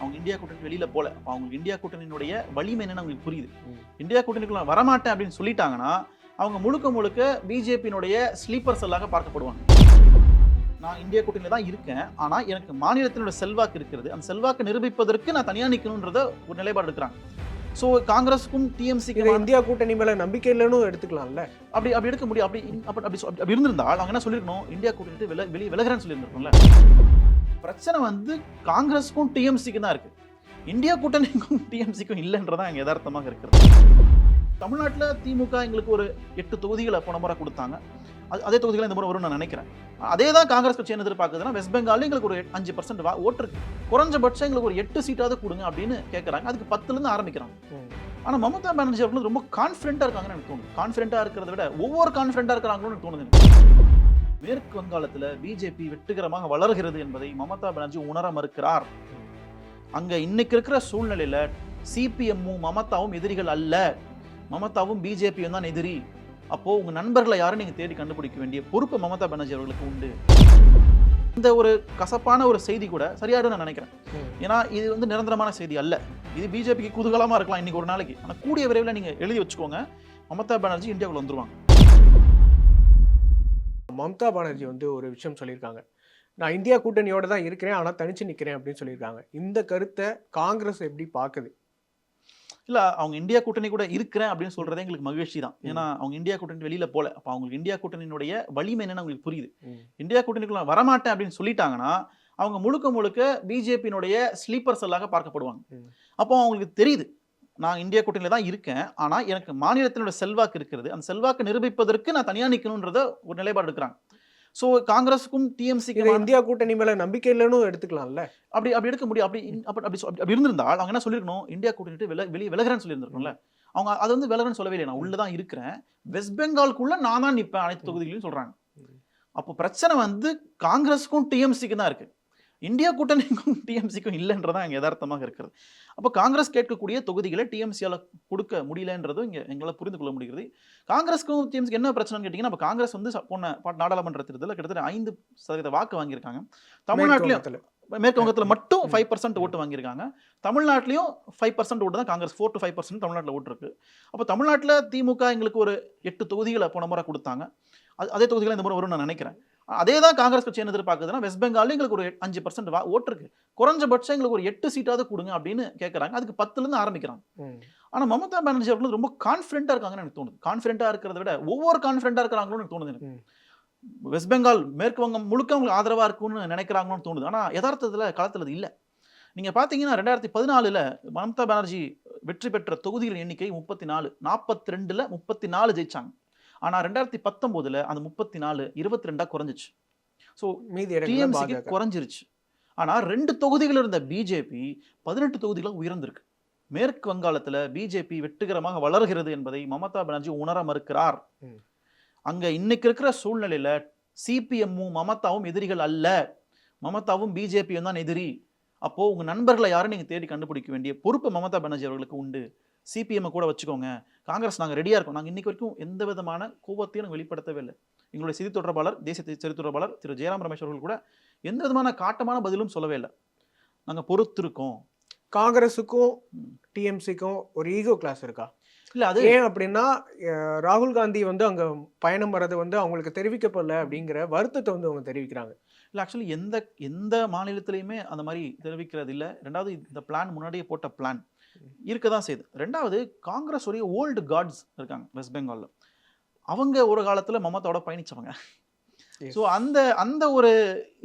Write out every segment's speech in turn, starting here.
அவங்க இந்தியா கூட்டணி வெளியில போல. அப்ப அவங்க இந்தியா கூட்டணியினுடைய வலிமை என்னன்னு அவங்களுக்கு புரியுது. இந்தியா கூட்டணிக்குள்ள வரமாட்டேன் அப்படின்னு சொல்லிட்டாங்கன்னா அவங்க முழுக்க முழுக்க பிஜேபியினுடைய ஸ்லீப்பர் செல்லாக பார்க்கப்படுவாங்க. நான் இந்தியா கூட்டணியில தான் இருக்கேன். ஆனா எனக்கு மாநிலத்தினோட செல்வாக்கு இருக்கிறது. அந்த செல்வாக்கு நிரூபிப்பதற்கு நான் தனியா நிக்கணும்ன்றத ஒரு நிலைப்பாடு எடுக்கிறாங்க. ஸோ காங்கிரஸுக்கும் டிஎம்சிக்கு இந்தியா கூட்டணி மேல நம்பிக்கை இல்லைன்னு எடுத்துக்கலாம்ல? அப்படி அப்படி எடுக்க முடியும். அப்படி அப்படி அப்படி இருந்திருந்தால் அவங்க என்ன சொல்லிருக்கணும் இந்தியா கூட்டணி வெளியே விலகிறேன்னு சொல்லியிருந்திருக்கணும்ல பிரச்சனை வந்து காங்கிரஸுக்கும் டிஎம்சிக்கு தான் இருக்கு. இந்தியா கூட்டணிக்கும் டிஎம்சிக்கும் இல்லைன்றதான் அங்கே யதார்த்தமாக இருக்கிறது. தமிழ்நாட்டில் திமுக எங்களுக்கு ஒரு எட்டு தொகுதிகளை போன முறை கொடுத்தாங்க. அது அதே தொகுதிகளை இந்த முறை வரும்னு நான் நினைக்கிறேன். அதே தான் காங்கிரஸ் கட்சி என்ன எதிர்பார்க்குதுன்னா வெஸ்ட் பெங்கால்ல எங்களுக்கு ஒரு அஞ்சு பர்சன்ட் ஓட்டு குறைஞ்சபட்சம் எங்களுக்கு ஒரு எட்டு சீட்டாவது கொடுங்க அப்படின்னு கேட்குறாங்க அதுக்கு பத்துலேருந்து ஆரம்பிக்கிறாங்க. ஆனால் மமதா பானர்ஜி அப்படின்னு ரொம்ப கான்ஃபிடென்ட்டாக இருக்காங்கன்னு எனக்கு தோணுது. கான்ஃபிடென்ட்டாக இருக்கிறத விட ஒவ்வொரு கான்ஃபிடென்ட்டாக இருக்கிறாங்களோன்னு எனக்கு தோணுது மேற்கு வங்காளத்தில் பிஜேபி வெற்றிகரமாக வளர்கிறது என்பதை மமதா பானர்ஜி உணர மறுக்கிறார். அங்கே இன்னைக்கு இருக்கிற சூழ்நிலையில் சிபிஎம்மும் மமதாவும் எதிரிகள் அல்ல. மமதாவும் பிஜேபியும் தான் எதிரி. அப்போது உங்கள் நண்பர்களை யாரும் நீங்கள் தேடி கண்டுபிடிக்க வேண்டிய பொறுப்பு மமதா பானர்ஜி அவர்களுக்கு உண்டு. இந்த ஒரு கசப்பான ஒரு செய்தி கூட சரியாடும் நான் நினைக்கிறேன். ஏன்னா இது வந்து நிரந்தரமான செய்தி அல்ல. இது பிஜேபிக்கு குதூகலமாக இருக்கலாம் இன்னைக்கு ஒரு நாளைக்கு. ஆனால் கூடிய விரைவில் நீங்கள் எழுதி வச்சுக்கோங்க. மமதா பானர்ஜி இந்தியாவுக்குள்ள வந்துருவாங்க. மம்தா பானர்ஜி வந்து ஒரு விஷயம் சொல்லியிருக்காங்க. நான் இந்தியா கூட்டணியோட தான் இருக்கிறேன் ஆனா தனிச்சு நிக்கிறேன் அப்படின்னு சொல்லியிருக்காங்க. இந்த கருத்தை காங்கிரஸ் எப்படி பாக்குது இல்ல அவங்க இந்தியா கூட்டணி கூட இருக்கிறேன் அப்படின்னு சொல்றதே எங்களுக்கு மகிழ்ச்சி தான். ஏன்னா அவங்க இந்தியா கூட்டணி வெளியில போல. அப்ப அவங்களுக்கு இந்தியா கூட்டணியினுடைய வலிமை என்னன்னு அவங்களுக்கு புரியுது. இந்தியா கூட்டணிக்குள்ள வரமாட்டேன் அப்படின்னு சொல்லிட்டாங்கன்னா அவங்க முழுக்க முழுக்க பிஜேபியினுடைய ஸ்லீப்பர் செல்லாக பார்க்கப்படுவாங்க. அப்போ அவங்களுக்கு தெரியுது நான் இந்தியா கூட்டணியில தான் இருக்கேன். ஆனா எனக்கு மாநிலத்தினோட செல்வாக்கு இருக்கிறது. அந்த செல்வாக்கு நிரூபிப்பதற்கு நான் தனியா நிக்கணும்ன்றத ஒரு நிலைப்பாடு எடுக்கிறாங்க. ஸோ காங்கிரஸுக்கும் டிஎம்சிக்கு இந்தியா கூட்டணி மேல நம்பிக்கை இல்லைன்னு எடுத்துக்கலாம்ல? அப்படி அப்படி எடுக்க முடியும். அப்படி அப்படி அப்படி அப்படி இருந்திருந்தால் அவங்க என்ன சொல்லிருக்கணும் இந்தியா கூட்டணி வெளியே வெளியே விலகிறேன்னு சொல்லியிருந்திருக்கணும்ல. அவங்க அது வந்து விலகிறேன்னு சொல்லவே இல்லை நான் உள்ள தான் இருக்கிறேன். வெஸ்ட் பெங்கால்குள்ள நான் தான் நிற்பேன் அனைத்து தொகுதிகளையும் சொல்றாங்க. ம். அப்போ பிரச்சனை வந்து காங்கிரஸுக்கும் டிஎம்சிக்கு தான் இருக்கு. இந்தியா கூட்டணிக்கும் டிஎம்சிக்கும் இல்லைன்றதான் இங்கே யதார்த்தமாக இருக்கிறது. அப்போ காங்கிரஸ் கேட்கக்கூடிய தொகுதிகளை டிஎம்சியால் கொடுக்க முடியலன்றதும் இங்கே எங்களால் புரிந்து கொள்ள முடிகிறது. காங்கிரஸ்க்கும் டிஎம்சிக்கு என்ன பிரச்சனைன்னு கேட்டிங்கன்னா அப்போ காங்கிரஸ் வந்து போன நாடாளுமன்ற தேர்தலில் கிட்டத்தட்ட ஐந்து சதவீத வாக்கு வாங்கியிருக்காங்க. தமிழ்நாட்டிலையும் மேற்கு வங்கத்தில் மட்டும். ஃபைவ் பர்சன்ட் ஓட்டு வாங்கியிருக்காங்க. தமிழ்நாட்டிலையும் ஃபைவ் பர்சன்ட் ஓட்டு தான் Congress four to five percent தமிழ்நாட்டில் ஓட்டு இருக்கு. அப்போ தமிழ்நாட்டில் திமுக எங்களுக்கு ஒரு எட்டு தொகுதிகளை போன முறை கொடுத்தாங்க. அது அதே தொகுதிகளை இந்த முறை வரும்னு நான் நினைக்கிறேன். அதே தான் காங்கிரஸ் கட்சி என்ன எதிர்பார்க்குதுன்னா வெஸ்ட் பெங்கால்ல எங்களுக்கு ஒரு அஞ்சு பர்சன்ட் ஓட்டு இருக்கு. குறைஞ்சபட்சம் எங்களுக்கு ஒரு எட்டு சீட்டாவது கொடுங்க அப்படின்னு கேட்குறாங்க அதுக்கு பத்துலேருந்து ஆரம்பிக்கிறாங்க. ஆனால் மமதா பானர்ஜி அவர்கள் ரொம்ப கான்ஃபிடென்ட்டாக இருக்காங்கன்னு எனக்கு தோணுது. கான்ஃபிடென்ட்டாக இருக்கிறத விட ஒவ்வொரு கான்ஃபிடென்ட்டாக இருக்கிறாங்களோன்னு எனக்கு தோணுது எனக்கு. வெஸ்ட் பெங்கால் மேற்கு வங்கம் முழுக்க அவங்களுக்கு ஆதரவாக இருக்கும்னு நினைக்கிறாங்கன்னு தோணுது. ஆனால் யதார்த்தத்தில் களத்தில் அது இல்லை. நீங்கள் பார்த்தீங்கன்னா ரெண்டாயிரத்தி பதினாலில் மமதா பானர்ஜி வெற்றி பெற்ற தொகுதிகளின் எண்ணிக்கை முப்பத்தி நாலு நாற்பத்தி ரெண்டில் முப்பத்தி நாலு ஜெயிச்சாங்க. ஆனால் ரெண்டாயிரத்தி பத்தொம்போதில் அந்த முப்பத்தி நாலு இருபத்தி ரெண்டாக குறைஞ்சிச்சு ஸோ மீதி டிஎம்சிக்கு குறைஞ்சிருச்சு. ஆனால் ரெண்டு தொகுதிகள் இருந்த பிஜேபி பதினெட்டு தொகுதிகளாக உயர்ந்திருக்கு. மேற்கு வங்காளத்தில் பிஜேபி வெற்றிகரமாக வளர்கிறது என்பதை மமதா பானர்ஜி உணர மறுக்கிறார். அங்க இன்னைக்கு இருக்கிற சூழ்நிலையில சிபிஎம்மும் மமதாவும் எதிரிகள் அல்ல. மமதாவும் பிஜேபியும் தான் எதிரி. அப்போது உங்கள் நண்பர்களை யாரும் நீங்கள் தேடி கண்டுபிடிக்க வேண்டிய பொறுப்பு மமதா பானர்ஜி அவர்களுக்கு உண்டு. சிபிஎம் கூட வச்சுக்கோங்க. காங்கிரஸ் நாங்கள் ரெடியாக இருக்கோம். நாங்கள் இன்றைக்கு வரைக்கும் எந்த விதமான கோபத்தையும் நாங்கள் வெளிப்படுத்தவே இல்லை. எங்களுடைய செய்தி தொடர்பாளர் தேசிய செய்தி தொடர்பாளர் திரு. ஜெயராம் ரமேஷ் அவர்கள் கூட எந்த விதமான காட்டமான பதிலும் சொல்லவே இல்லை. நாங்கள் பொறுத்திருக்கோம். காங்கிரஸுக்கும் டிஎம்சிக்கும் ஒரு ஈகோ கிளாஸ் இருக்கா? இல்ல அது ஏன் அப்படின்னா ராகுல் காந்தி வந்து அங்க பயணம் வர்றது வந்து அவங்களுக்கு தெரிவிக்கப்படல அப்படிங்கிற வருத்தத்தை வந்து அவங்க தெரிவிக்கிறாங்க. இல்லை ஆக்சுவலி எந்த எந்த மாநிலத்திலையுமே அந்த மாதிரி தெரிவிக்கிறது இல்லை. ரெண்டாவது இந்த பிளான் முன்னாடியே போட்ட பிளான் இருக்க தான் செய்யுது ரெண்டாவது காங்கிரஸ் உடைய ஓல்டு காட்ஸ் இருக்காங்க வெஸ்ட் பெங்காலில் அவங்க ஒரு காலத்தில் மமதாவோட பயணிச்சவங்க. Yes. ஸோ அந்த அந்த ஒரு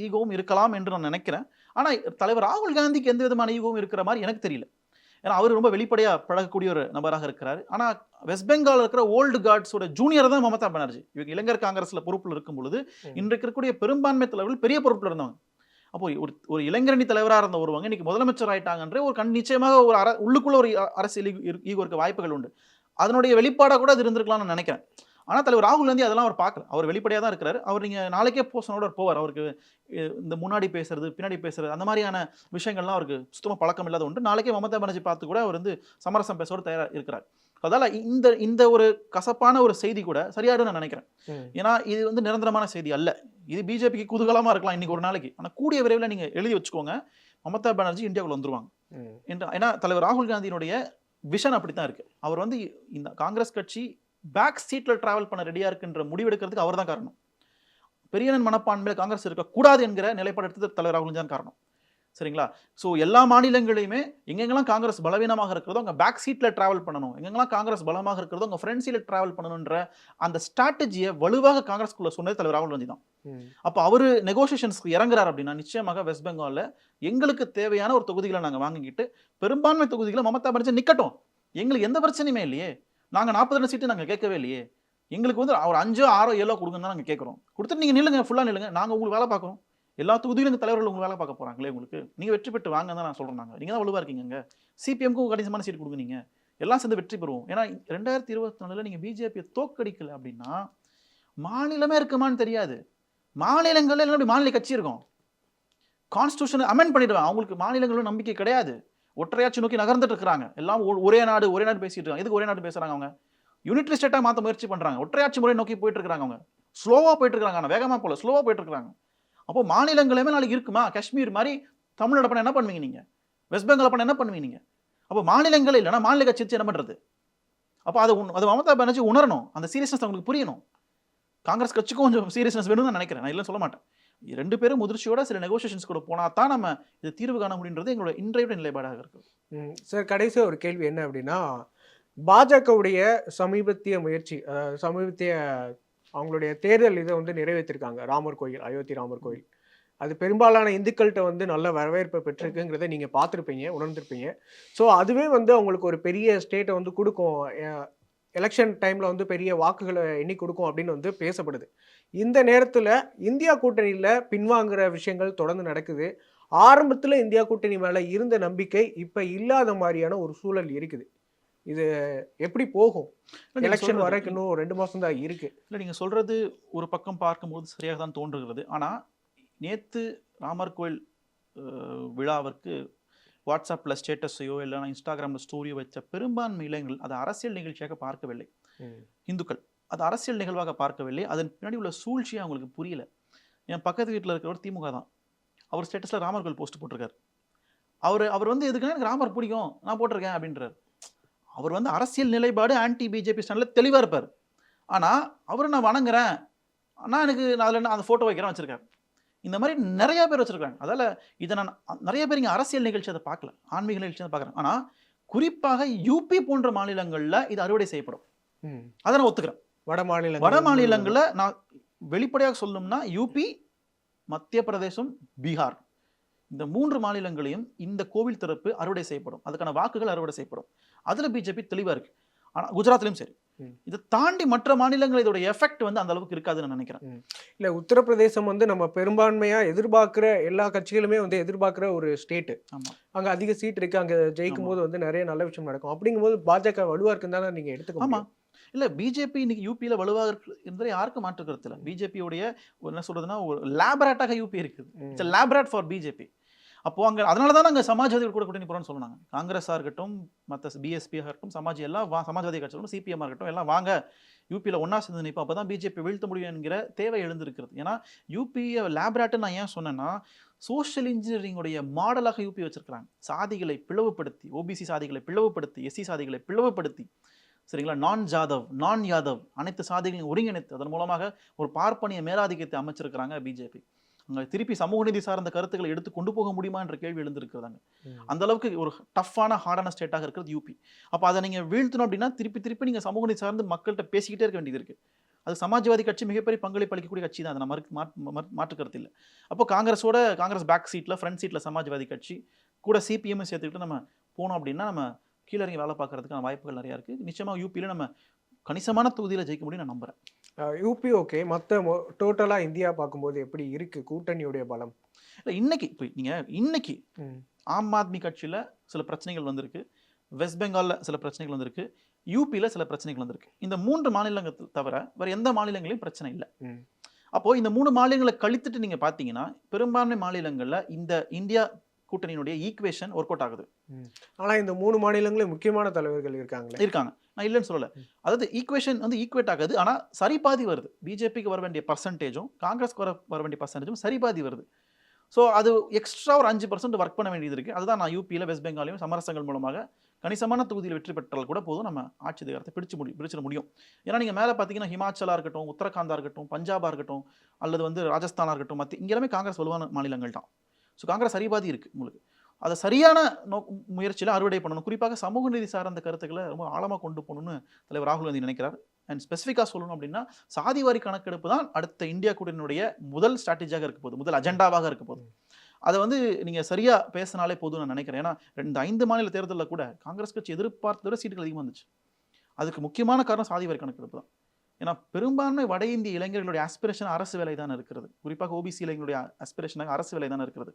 ஈகோவும் இருக்கலாம் என்று நான் நினைக்கிறேன். ஆனால் தலைவர் ராகுல் காந்திக்கு எந்த விதமான ஈகோவும் இருக்கிற மாதிரி எனக்கு தெரியல. ஏன்னா அவர் ரொம்ப வெளிப்படையாக பழகக்கூடிய ஒரு நபராக இருக்கிறாரு. ஆனால் வெஸ்ட் பெங்கால் இருக்கிற ஓல்டு கார்ட்ஸோட ஜூனியர் தான் மமதா பானர்ஜி. இவங்க இளைஞர் காங்கிரஸில் பொறுப்பில் இருக்கும் பொழுது. இன்றைக்கு இருக்கக்கூடிய பெரும்பான்மை தலைவர்கள் பெரிய பொறுப்பில் இருந்தவங்க. அப்போ ஒரு ஒரு இளைஞரணி தலைவராக இருந்த ஒருவங்க இன்னைக்கு முதலமைச்சர் ஆயிட்டாங்கன்ற ஒரு கண் நிச்சயமாக ஒரு அர உள்ளுக்குள்ள ஒரு அரசியல் ஈகோ- இருக்க வாய்ப்புகள் உண்டு. அதனுடைய வெளிப்பாடாக கூட அது இருந்திருக்கலாம்னு நான் நினைக்கிறேன். ஆனால் தலைவர் ராகுல் காந்தி அதெல்லாம் அவர் பார்க்கல. அவர் வெளிப்படையாக தான் இருக்கிறார். அவர் நீங்கள் நாளைக்கே போசனோட போவார். அவருக்கு இந்த முன்னாடி பேசுறது பின்னாடி பேசுறது அந்த மாதிரியான விஷயங்கள்லாம் அவருக்கு சுத்தமாக பழக்கம் இல்லாத உண்டு. நாளைக்கே மமதா பானர்ஜி பார்த்து கூட அவர் வந்து சமரசம் பேசோட தயாராக இருக்கிறார். அதால இந்த இந்த ஒரு கசப்பான ஒரு செய்தி கூட சரியாடும் நான் நினைக்கிறேன். ஏன்னா இது வந்து நிரந்தரமான செய்தி அல்ல. இது பிஜேபிக்கு குதூகலமா இருக்கலாம் இன்னைக்கு ஒரு நாளைக்கு. ஆனா கூடிய விரைவில் நீங்க எழுதி வச்சுக்கோங்க. மமதா பானர்ஜி இந்தியாவுக்குள்ள வந்துருவாங்க. ஏன்னா தலைவர் ராகுல் காந்தியினுடைய விஷன் அப்படித்தான் இருக்கு. அவர் வந்து இந்த காங்கிரஸ் கட்சி பேக் சீட்ல டிராவல் பண்ண ரெடியா இருக்குன்ற முடிவெடுக்கிறதுக்கு அவர் தான் காரணம். பெரியனன் மனப்பான்மையில காங்கிரஸ் இருக்கக்கூடாது என்கிற நிலைப்பாடு எடுத்தது தலைவர் ராகுல் தான் காரணம். சரிங்களா? ஸோ எல்லா மாநிலங்களையுமே எங்கெங்கெல்லாம் காங்கிரஸ் பலவீனமாக இருக்கிறதோ அங்கே பேக் சீட்டில் ட்ராவல் பண்ணணும். எங்கெங்கெல்லாம் காங்கிரஸ் பலமாக இருக்கிறதோ அங்கே ஃப்ரண்ட் சீட்டில் ட்ராவல் பண்ணணுன்ற அந்த ஸ்ட்ராட்டஜியை வலுவாக காங்கிரஸ்குள்ள சொன்னது தலைவர் ராகுல் காந்தி தான். அப்போ அவர் நெகோசியேஷன்ஸ்க்கு இறங்குறார் அப்படின்னா நிச்சயமாக வெஸ்ட் பெங்காலில் எங்களுக்கு தேவையான ஒரு தொகுதிகளை நாங்கள் வாங்கிக்கிட்டு பெரும்பான்மை தொகுதிகளை மமதா பானர்ஜி நிக்கட்டும். எங்களுக்கு எந்த பிரச்சனையுமே இல்லையே. நாங்கள் நாற்பது ரெண்டு சீட்டு நாங்கள் கேட்கவே இல்லையே. எங்களுக்கு வந்து ஒரு அஞ்சோ ஆறோ ஏழோ கொடுங்கன்னு தான் நாங்கள் கேட்குறோம். கொடுத்துட்டு நீங்கள் நில்லுங்க ஃபுல்லாக நில்லுங்க. நாங்கள் உங்களுக்கு வேலை பார்க்குறோம். எல்லா தொகுதியிலும் இந்த தலைவர்கள் உங்களுக்கு வேலை பார்க்க போகிறாங்களே உங்களுக்கு. நீங்கள் வெற்றி பெற்று வாங்க தான் நான் சொல்கிறேன் நாங்கள் நீங்கள் தான் வலுவாக இருக்கீங்க சிபிஎம்க்கும் கணிசமான சீட் கொடுங்க நீங்கள் எல்லாம் சேர்ந்து வெற்றி பெறுவோம். ஏன்னா ரெண்டாயிரத்தி இருபத்தி நாலில் நீங்கள் பிஜேபியை தோக்கடிக்கல அப்படின்னா மாநிலமே இருக்குமான்னு தெரியாது. மாநிலங்களில் மாநில கட்சி இருக்கும். கான்ஸ்டியூஷன் அமெண்ட் பண்ணிடுவேன். அவங்களுக்கு மாநிலங்களும் நம்பிக்கை கிடையாது. ஒற்றையாட்சி நோக்கி நகர்ந்துட்டு இருக்காங்க எல்லாம் ஒரே நாடு ஒரே நாடு பேசிட்டு இருக்காங்க. எதுக்கு ஒரே நாடு பேசுறாங்க அவங்க? யூனிட்ரி ஸ்டேட்டா மாத்த முயற்சி பண்றாங்க. ஒற்றையாட்சி முறை நோக்கி போயிட்டு இருக்காங்க அவங்க. ஸ்லோவா போயிட்டு இருக்காங்க ஆனால் வேகமா போல. ஸ்லோவா போயிட்டு இருக்காங்க அப்போ மாநிலங்களுமே நாளைக்கு இருக்குமா? காஷ்மீர் மாதிரி தமிழ்நாடு பண்ண என்ன பண்ணுவீங்க நீங்க? வெஸ்ட் பெங்கால் பண்ண என்ன பண்ணுவீங்க நீங்க? அப்போ மாநிலங்கள் இல்லைன்னா மாநில கட்சி என்ன பண்றது? அப்போ அது உண்- அது மமதா பானர்ஜி உணரணும். அந்த சீரியஸ்னஸ் அவங்களுக்கு புரியணும். காங்கிரஸ் கட்சிக்கும் கொஞ்சம் சீரியஸ்னஸ் வேணும்னு நான் நினைக்கிறேன். நான் இல்லை சொல்ல மாட்டேன். ரெண்டு பேரும் முதிர்ச்சியோட சில நெகோசியேஷன்ஸ் கூட போனா தான் நம்ம இது தீர்வு காண முடியுன்றது எங்களோட இன்றைய நிலைப்பாடாக இருக்கு ம். சார் கடைசியாக ஒரு கேள்வி என்ன அப்படின்னா பாஜகவுடைய சமீபத்திய முயற்சி சமீபத்திய அவங்களுடைய தேர்தல் இதை வந்து நிறைவேற்றிருக்காங்க ராமர் கோயில் அயோத்தி ராமர் கோயில். அது பெரும்பாலான இந்துக்கள்கிட்ட வந்து நல்ல வரவேற்பை பெற்றிருக்குங்கிறத நீங்கள் பார்த்துருப்பீங்க உணர்ந்திருப்பீங்க. ஸோ அதுவே வந்து அவங்களுக்கு ஒரு பெரிய ஸ்டேட்டை வந்து கொடுக்கும் எலெக்ஷன் டைமில் வந்து பெரிய வாக்குகளை எண்ணி கொடுக்கும் அப்படின்னு வந்து பேசப்படுது. இந்த நேரத்தில் இந்தியா கூட்டணியில் பின்வாங்குற விஷயங்கள் தொடர்ந்து நடக்குது. ஆரம்பத்தில் இந்தியா கூட்டணி மேலே இருந்த நம்பிக்கை இப்போ இல்லாத மாதிரியான ஒரு சூழல் இருக்குது. இது எப்படி போகும்? எலெக்ஷன் வரைக்கும் இன்னும் ரெண்டு மாசம் தான் இருக்கு. இல்லை நீங்கள் சொல்கிறது ஒரு பக்கம் பார்க்கும்போது சரியாக தான் தோன்றுகிறது. ஆனால் நேற்று ராமர் கோயில் விழாவிற்கு வாட்ஸ்அப்பில் ஸ்டேட்டஸையோ இல்லைனா இன்ஸ்டாகிராமில் ஸ்டோரியோ வச்ச பெரும்பான்மை இளைஞர்கள் அதை அரசியல் நிகழ்ச்சியாக பார்க்கவில்லை. இந்துக்கள். அது அரசியல் நிகழ்வாக பார்க்கவில்லை. அதன் பின்னாடி உள்ள சூழ்ச்சி அவங்களுக்கு புரியல. என் பக்கத்து வீட்டில் இருக்கிறவர் திமுக தான். அவர் ஸ்டேட்டஸில் ராமர் கோயில் போஸ்ட் போட்டிருக்காரு. அவர் அவர் வந்து எதுக்குன்னா எனக்கு ராமர் பிடிக்கும். நான் போட்டிருக்கேன் அப்படின்றார். அவர் வந்து அரசியல் நிலைப்பாடு ஆன்டி பிஜேபி ஸ்டாண்டில் தெளிவாக இருப்பார். ஆனால் அவரை நான் வணங்குறேன். நான் எனக்கு நான் அதில் அந்த ஃபோட்டோ வைக்கிறேன் வச்சிருக்காரு. இந்த மாதிரி நிறைய பேர் வச்சிருக்காங்க. அதால இதை நான் நிறைய பேர் இங்கே அரசியல் நிகழ்ச்சி அதை பார்க்கல. ஆன்மீக நிகழ்ச்சி அதை பார்க்குறேன். ஆனால் குறிப்பாக யூபி போன்ற மாநிலங்களில் இது அறுவடை செய்யப்படும். அதை நான் ஒத்துக்கிறேன். வட மாநில வட மாநிலங்களில் நான் வெளிப்படையாக சொல்லணும்னா யூபி மத்திய பிரதேசம் பீகார். இந்த மூன்று மாநிலங்களையும் இந்த கோவில் திறப்பு அறுவடை செய்யப்படும். அதுக்கான வாக்குகள் அறுவடை செய்யப்படும். அதில் பிஜேபி தெளிவாக இருக்கு. ஆனால் குஜராத்லையும் சரி. இதை தாண்டி மற்ற மாநிலங்கள் இதோட எஃபெக்ட் வந்து அந்த அளவுக்கு இருக்காதுன்னு நான் நினைக்கிறேன். இல்ல உத்தரப்பிரதேசம் வந்து நம்ம பெரும்பான்மையா எதிர்பார்க்கிற எல்லா கட்சிகளுமே வந்து எதிர்பார்க்கிற ஒரு ஸ்டேட் ஆமா. அங்க அதிக சீட் இருக்கு அங்க ஜெயிக்கும். போது வந்து நிறைய நல்ல விஷயம் நடக்கும். அப்படிங்கும்போது பாஜக வலுவா இருக்குன்னு தானே நீங்க எடுத்துக்க. இல்ல பிஜேபி இன்னைக்கு யூபியில வலுவாக என்பதை யாருக்கும் மாற்று கருத்து இல்லை பிஜேபியோடைய என்ன சொல்றதுன்னா ஒரு லேபரேட்டாக யூபி இருக்குது. இட்ஸ் லேபரேட் ஃபார் பிஜேபி அப்போ அங்க அதனால தான் அங்கே சமாஜ்வாதி கூட கூட்டணி போறோம்னு சொன்னாங்க காங்கிரஸாக இருக்கட்டும் மற்ற பிஎஸ்பியாக இருக்கட்டும் சமாஜ் எல்லாம் வா சமாஜ்வாதி கட்சிகளும் சிபிஎம்மாக இருக்கட்டும் எல்லாம் வாங்க. யூபியில் ஒன்றா சேர்ந்து நிற்போம் அப்போ தான் பிஜேபி வீழ்த்த முடியும் என்கிற தேவை எழுந்திருக்கிறது. ஏன்னா யூபியை லேபரேட்டு நான் ஏன் சொன்னேன்னா சோஷியல் இன்ஜினியரிங்குடைய மாடலாக யூபி வச்சிருக்கிறாங்க. சாதிகளை பிளவுபடுத்தி ஓபிசி சாதிகளை பிளவுபடுத்தி எஸ்சி சாதிகளை பிளவுபடுத்தி சரிங்களா? நான் ஜாதவ் நான் யாதவ் அனைத்து சாதிகளையும் ஒருங்கிணைத்து அதன் மூலமாக ஒரு பார்ப்பனிய மேலாதிக்கத்தை அமைச்சிருக்கிறாங்க பிஜேபி அங்கே திருப்பி சமூக நீதி சார்ந்த கருத்துக்களை எடுத்து கொண்டு போக முடியுமா என்ற கேள்வி எழுந்திருக்கிறதாங்க. அந்த அளவுக்கு ஒரு டஃப்பான ஹார்டான ஸ்டேட்டாக இருக்கிறது யூபி அப்போ அதை நீங்கள் வீழ்த்தணும் அப்படின்னா திருப்பி திருப்பி நீங்கள் சமூக நீதி சார்ந்து மக்கள்கிட்ட பேசிக்கிட்டே இருக்க வேண்டியது இருக்கு. அது சமாஜ்வாதி கட்சி மிகப்பெரிய பங்களிப்பு அளிக்கக்கூடிய கட்சி தான். அதை நான் மாற்று கருத்து இல்லை. அப்போ காங்கிரஸோட காங்கிரஸ் பேக் சீட்டில் ஃப்ரண்ட் சீட்டில் சமாஜ்வாதி கட்சி கூட சிபிஎம் சேர்த்துக்கிட்டு நம்ம போனோம் அப்படின்னா நம்ம கீழே இறங்கி வேலை பார்க்கறதுக்கான வாய்ப்புகள் நிறையா இருக்குது நிச்சயமாக யூபியில் நம்ம கணிசமான தொகுதியில் ஜெயிக்க முடியும் நான் நம்புறேன். அஹ் யூபி ஓகே மற்ற டோட்டலா இந்தியா பார்க்கும்போது எப்படி இருக்கு? கூட்டணியுடைய பலம்? இல்லை இன்னைக்கு இப்போ நீங்கள் இன்னைக்கு. ஆம் ஆத்மி கட்சியில் சில பிரச்சனைகள் வந்திருக்கு. வெஸ்ட் பெங்காலில் சில பிரச்சனைகள் வந்திருக்கு. யூபியில் சில பிரச்சனைகள் வந்திருக்கு. இந்த மூன்று மாநிலங்கள் தவிர வேறு எந்த மாநிலங்களையும் பிரச்சனை இல்லை. அப்போது இந்த மூணு மாநிலங்களை கழித்துட்டு நீங்கள் பார்த்தீங்கன்னா பெரும்பான்மை மாநிலங்களில் இந்த இந்தியா கூட்டணியினுடைய ஈக்குவேஷன் ஒர்க் அவுட் ஆகுது. ஆனா இந்த மூணு மாநிலங்களும் முக்கியமான தலைவர்கள் இருக்காங்களே? இருக்காங்க. நான் இல்லைன்னு சொல்லலை. அதாவது ஈக்குவேஷன் வந்து ஈக்குவேட் ஆகுது. ஆனால் சரி பாதி வருது. பிஜேபிக்கு வர வேண்டிய பர்சன்டேஜும் காங்கிரஸ்க்கு வர வர வேண்டிய பர்சன்டேஜும் சரி பாதி வருது. ஸோ அது எக்ஸ்ட்ரா ஒரு அஞ்சு பர்சன்ட் ஒர்க் பண்ண வேண்டியது இருக்குது அதுதான் நான் யூபியில் வெஸ்ட் பெங்காலையும் சமரசங்கள் மூலமாக கணிசமான தொகுதியில் வெற்றி பெற்றால் கூட போதும் நம்ம ஆட்சி அதிகாரத்தை பிடிச்சு முடியும் பிடிச்சிட முடியும். ஏன்னா நீங்கள் மேலே பார்த்தீங்கன்னா ஹிமாச்சலாக இருக்கட்டும் உத்தரகாண்டா இருக்கட்டும் பஞ்சாபாக இருக்கட்டும் அல்லது வந்து ராஜஸ்தானாக இருக்கட்டும் மத்திய இங்கே எல்லாமே காங்கிரஸ் வலுவான மாநிலங்கள் தான் ஸோ காங்கிரஸ் சரிபாதி இருக்குது உங்களுக்கு. அதை சரியான நோ முயற்சியில் அறுவடை பண்ணணும். குறிப்பாக சமூக நீதி சார்ந்த கருத்துக்களை ரொம்ப ஆழமாக கொண்டு போகணும்னு தலைவர் ராகுல் காந்தி நினைக்கிறார். அண்ட் ஸ்பெசிஃபிக்காக சொல்லணும் அப்படின்னா சாதி வாரி கணக்கெடுப்பு தான் அடுத்த இந்தியா கூட்டணியுடைய முதல் ஸ்ட்ராட்டஜியாக இருக்க போகுது. முதல் அஜெண்டாவாக இருக்க போகுது. அதை வந்து நீங்கள் சரியாக பேசினாலே போதும் நான் நினைக்கிறேன். ஏன்னா ரெண்டு ஐந்து மாநில தேர்தலில் கூட காங்கிரஸ் கட்சி எதிர்பார்த்ததை விட சீட்டுகள் அதிகமாக இருந்துச்சு. அதுக்கு முக்கியமான காரணம் சாதி வாரி கணக்கெடுப்பு தான். ஏன்னா பெரும்பான்மை வட இந்திய இளைஞர்களுடைய ஆஸ்பிரேஷன் அரசு வேலை தான் இருக்கிறது. குறிப்பாக ஓபிசி இளைஞர்களுடைய ஆஸ்பிரேஷனாக அரசு வேலை தான் இருக்கிறது.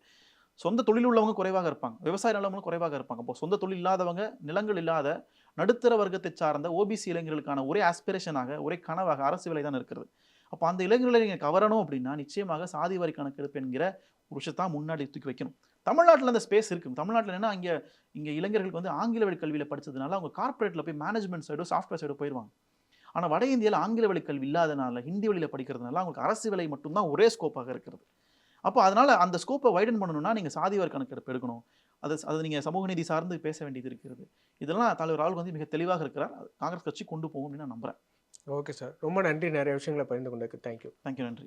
சொந்த தொழில் உள்ளவங்க குறைவாக இருப்பாங்க. விவசாய நிலவங்களும் குறைவாக இருப்பாங்க. அப்போ சொந்த தொழில் இல்லாதவங்க நிலங்கள் இல்லாத நடுத்தர வர்க்கத்தை சார்ந்த ஓபிசி இளைஞர்களுக்கான ஒரே ஆஸ்பிரேஷனாக ஒரே கனவாக அரசு வேலை தான் இருக்கிறது. அப்போ அந்த இளைஞர்களை நீங்கள் கவரணும் அப்படின்னா நிச்சயமாக சாதி வரி கணக்கெடுப்பு என்கிற ஒரு விஷயத்தான் முன்னாடி தூக்கி வைக்கணும். தமிழ்நாட்டில் அந்த ஸ்பேஸ் இருக்கும் தமிழ்நாட்டில் என்ன இங்கே இங்கே இளைஞர்களுக்கு வந்து ஆங்கில வழி கல்வியில் படித்ததுனால அவங்க கார்ப்பரேட்டில் போய் மேனேஜ்மெண்ட் சைடோ சாஃப்ட்வேர் சைடோ போயிடுவாங்க ஆனால் வட இந்தியாவில் ஆங்கில வழி கல்வி இல்லாதனால ஹிந்தி வழியில் படிக்கிறதுனால அவங்களுக்கு அரசு வேலை மட்டும்தான் ஒரே ஸ்கோப்பாக இருக்கிறது அப்போ அதனால அந்த ஸ்கோப்பை வைடன் பண்ணணும்னா நீங்கள் சாதிவார் கணக்கெடுப்பு எடுக்கணும். அது அது நீங்கள் சமூக நீதி சார்ந்து பேச வேண்டியது இருக்கிறது. இதெல்லாம் தலைவர் ராகுல் காந்தி மிக தெளிவாக இருக்கிறார். காங்கிரஸ் கட்சி கொண்டு போகும் அப்படின்னு நான் நம்புறேன். Okay sir. ரொம்ப நன்றி. நிறைய விஷயங்களை பகிர்ந்து கொண்டதுக்கு. தேங்க்யூ தேங்க்யூ நன்றி.